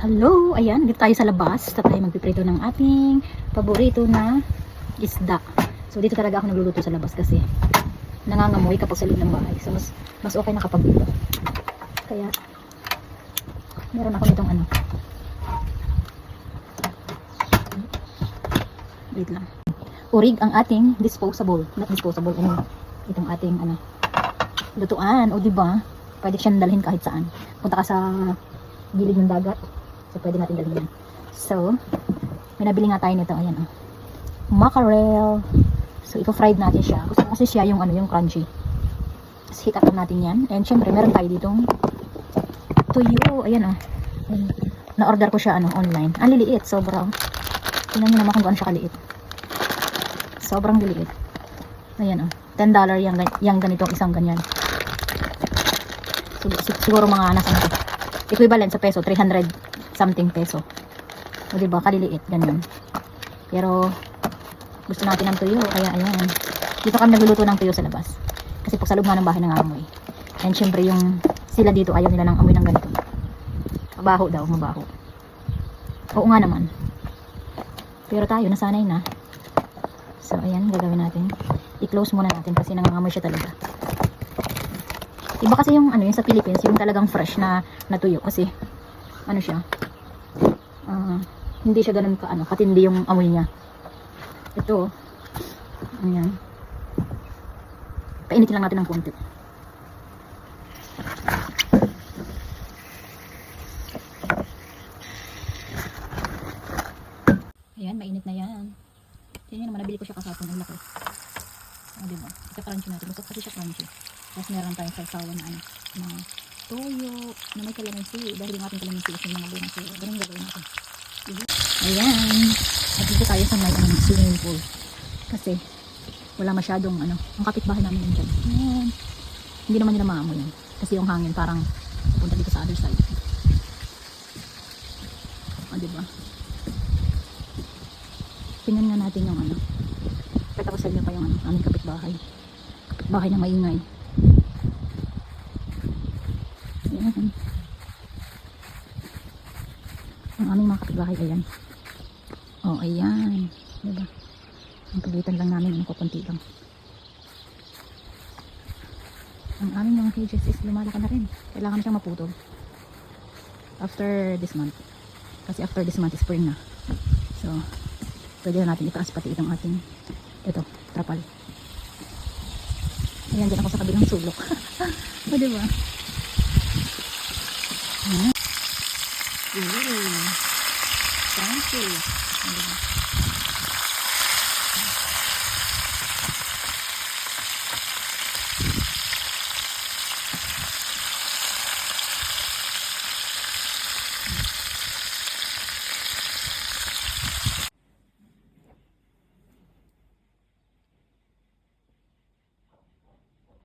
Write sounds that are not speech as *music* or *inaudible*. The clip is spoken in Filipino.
Hello! Ayan, dito tayo sa labas. Dito tayo magpiprito ng ating paborito na isda. So, dito talaga ako nagluluto sa labas kasi nangangamoy kapag sa loob ng bahay. So, mas, mas okay na kapag. Kaya, meron ako nitong ano. Wait lang. Urig ang ating disposable. Not disposable, ano. Itong ating ano. Lutuan. O, di ba? Pwede siyang dalhin kahit saan. Punta ka sa gilid ng dagat. So, pwede natin dalhin yan. So, may nabili nga tayo nito. Ayan, oh. Mackerel. So, ito-fried natin siya. Gusto kasi siya yung, ano, yung crunchy. Tapos, heat natin yan. And, syempre, meron tayo ditong tuyo. Ayan, oh. Na-order ko siya, ano, online. Ang liliit, sobra. oh. Tingnan nyo naman kung gaano siya kaliit. Sobrang liliit. Ayan, oh. $10 yung, yung ganitong isang ganyan. Sig- sig- siguro mga nasa equivalent sa peso, 300 something peso. O diba, kaliliit, ganyan. Pero, gusto natin ng tuyo, kaya ayan. Dito kami nagluluto ng tuyo sa labas. Kasi pag sa loob nga ng bahay nangangamoy. And syempre yung sila dito ayaw nila ng amoy ng ganito. Mabaho daw, mabaho. Oo nga naman. Pero tayo, nasanay na. So, ayan, gagawin natin. I-close muna natin kasi nangangamoy siya talaga. Iba kasi yung ano yung sa Philippines, yung talagang fresh na natuyo kasi ano siya? Ah, hindi siya ganun ka ano, katindi yung amoy niya. Ito. Ayan. Painitin lang natin ng konti. Ayan, mainit na yan. Tingnan naman, nabili ko siya kasapon. Ang laki. O, diba? Ika-crunchy natin. Gusto kasi siya crunchy. Tapos meron tayong salsawan na ano, na toyo, na may kalamansi. Dahil yung ating kalamansi is yung mga bunga. So, ganun gagawin natin. Ayan. At dito tayo sa may ano, swimming pool. Kasi, wala masyadong ano, ang kapitbahay namin yun dyan. Ayan. Hindi naman nila maamoy yan. Kasi yung hangin parang punta dito sa other side. O, diba? Tingnan nga natin yung ano. Ko sa inyo pa yung ano, aming kapitbahay. Kapitbahay na maingay. Ayan. Ang aming mga kapitbahay, ayan. Oh, ayan. Diba? Ang pagitan lang namin, ano, kukunti lang. Ang aming mga cages is lumalaki na rin. Kailangan siyang maputol. After this month. Kasi after this month spring na. So, pwede na natin itaas pati itong ating ito, trapal. Ayan, dyan ako sa kabilang sulok. *laughs* o, diba? Ayan.